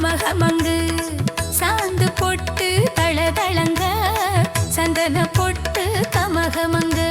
கமங்கு சாந்து பொட்டு தளதளங்க சந்தன பொட்டு கமகமங்க